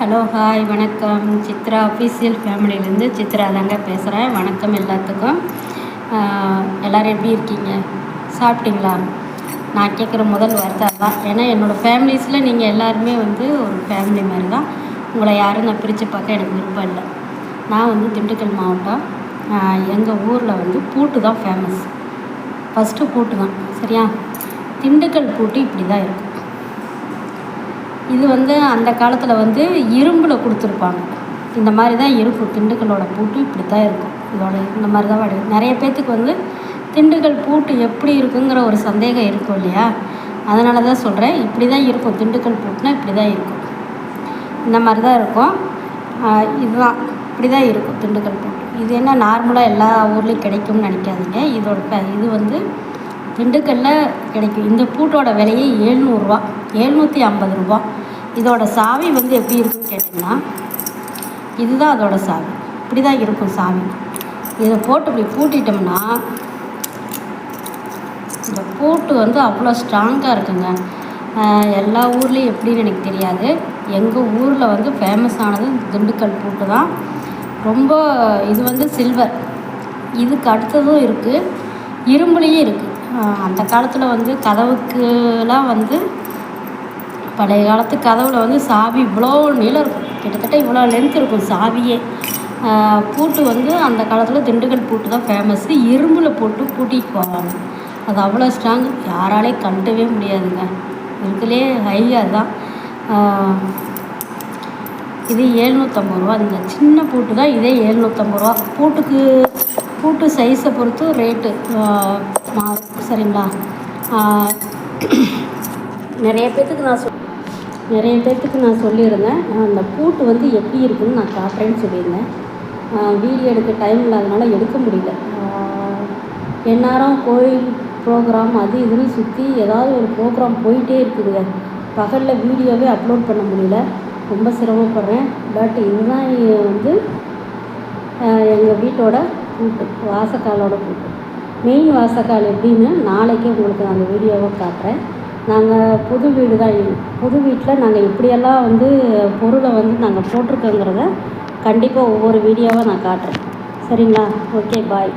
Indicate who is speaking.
Speaker 1: Hello hi வணக்கம். Chitra official ஃபேமிலியிலேருந்து Chitra தாங்க பேசுகிறேன் வணக்கம் எல்லாத்துக்கும். எல்லோரும் எப்படி இருக்கீங்க? சாப்பிட்டீங்களா? நான் கேட்குற முதல் வார்த்தை தான் ஏன்னா என்னோடய ஃபேமிலிஸில் நீங்கள் எல்லாருமே வந்து ஒரு ஃபேமிலி மாதிரி தான் உங்களை யாரும் நான் பிரித்து பார்க்க எனக்கு விருப்பம் இல்லை. நான் வந்து திண்டுக்கல் மாவட்டம். எங்கள் ஊரில் வந்து பூட்டு தான் ஃபேமஸ் ஃபஸ்ட்டு பூட்டு தான். சரியா? திண்டுக்கல் பூட்டு இப்படி தான் இருக்கும். இது வந்து அந்த காலத்தில் வந்து இரும்பில் கொடுத்துருப்பாங்க. இந்த மாதிரி தான் இருக்கும் திண்டுக்கல்லோட பூட்டு இப்படி தான் இருக்கும். இதோட இந்த மாதிரி தான் வடி நிறைய பேர்த்துக்கு வந்து திண்டுக்கல் பூட்டு எப்படி இருக்குங்கிற ஒரு சந்தேகம் இருக்கும் இல்லையா? அதனால தான் சொல்கிறேன் இப்படி தான் இருக்கும். திண்டுக்கல் பூட்டுனா இப்படி தான் இருக்கும். இந்த மாதிரி தான் இருக்கும் இதுதான். இப்படி தான் இருக்கும் திண்டுக்கல் பூட்டு. இது என்ன நார்மலாக எல்லா ஊர்லேயும் கிடைக்கும்னு நினைக்காதீங்க. இதோட இது வந்து திண்டுக்கல்லில் கிடைக்கும். இந்த பூட்டோட விலையே ஏழ்நூறுரூவா எழுநூற்றி ஐம்பது ரூபா. இதோட சாவி வந்து எப்படி இருக்குன்னு கேட்டிங்கன்னா இதுதான் அதோட சாவி. இப்படி தான் இருக்கும் சாவி. இதை போட்டு இப்படி பூட்டிட்டோம்னா இந்த பூட்டு வந்து அவ்வளோ ஸ்ட்ராங்காக இருக்குங்க. எல்லா ஊர்லேயும் எப்படின்னு எனக்கு தெரியாது. எங்கள் ஊரில் வந்து ஃபேமஸ் ஆனது திண்டுக்கல் பூட்டு தான். ரொம்ப இது வந்து சில்வர் இதுக்கு அடுத்ததும் இருக்குது இரும்புலேயும் இருக்குது அந்த காலத்தில் வந்து கதவுக்குலாம் வந்து பழைய காலத்து கதவில் வந்து சாவி இவ்வளோ நீளம் இருக்கும். கிட்டத்தட்ட இவ்வளோ லென்த் இருக்கும் சாவியே. பூட்டு வந்து அந்த காலத்தில் திண்டுக்கல் பூட்டு தான் ஃபேமஸ்ஸு இரும்பில் போட்டு பூட்டிட்டு போவாங்க. அது அவ்வளோ ஸ்ட்ராங் யாராலே கண்டவே முடியாதுங்க. இதுலேயே ஹை அதுதான். இது ஏழ்நூற்றம்பது ரூபா. இந்த சின்ன பூட்டு தான் இதே ஏழ்நூற்றம்பது ரூபா. பூட்டுக்கு பூட்டு சைஸை பொறுத்து ரேட்டு மாறும் சரிங்களா? நிறைய பேர்த்துக்கு நான் சொல் நிறைய பேர்த்துக்கு நான் சொல்லியிருந்தேன். அந்த பூட்டு வந்து எப்படி இருக்குன்னு நான் காட்டுறேன்னு சொல்லியிருந்தேன். வீடியோ எடுக்க டைம் இல்லாதனால எடுக்க முடியல. எந்நேரம் கோயில் ப்ரோக்ராம் அது இதுன்னு சுற்றி ஏதாவது ஒரு ப்ரோக்ராம் போயிட்டே இருக்குதுங்க. பகலில் வீடியோவே அப்லோட் பண்ண முடியல. ரொம்ப சிரமப்படுறேன். பட் இதுதான் வந்து எங்கள் வீட்டோட பூட்டு வாசக்காலோட பூட்டு. மெயின் வாசக்கால் எப்படின்னு நாளைக்கு உங்களுக்கு நான் அந்த வீடியோவை காட்டுறேன். நாங்கள் புது வீடு தான் புது வீட்டில் நாங்கள் இப்படியெல்லாம் வந்து பொருளை வந்து நாங்கள் போட்டிருக்கோங்கிறத கண்டிப்பாக ஒவ்வொரு வீடியோவாக நான் காட்டுறேன். சரிங்களா? Okay bye.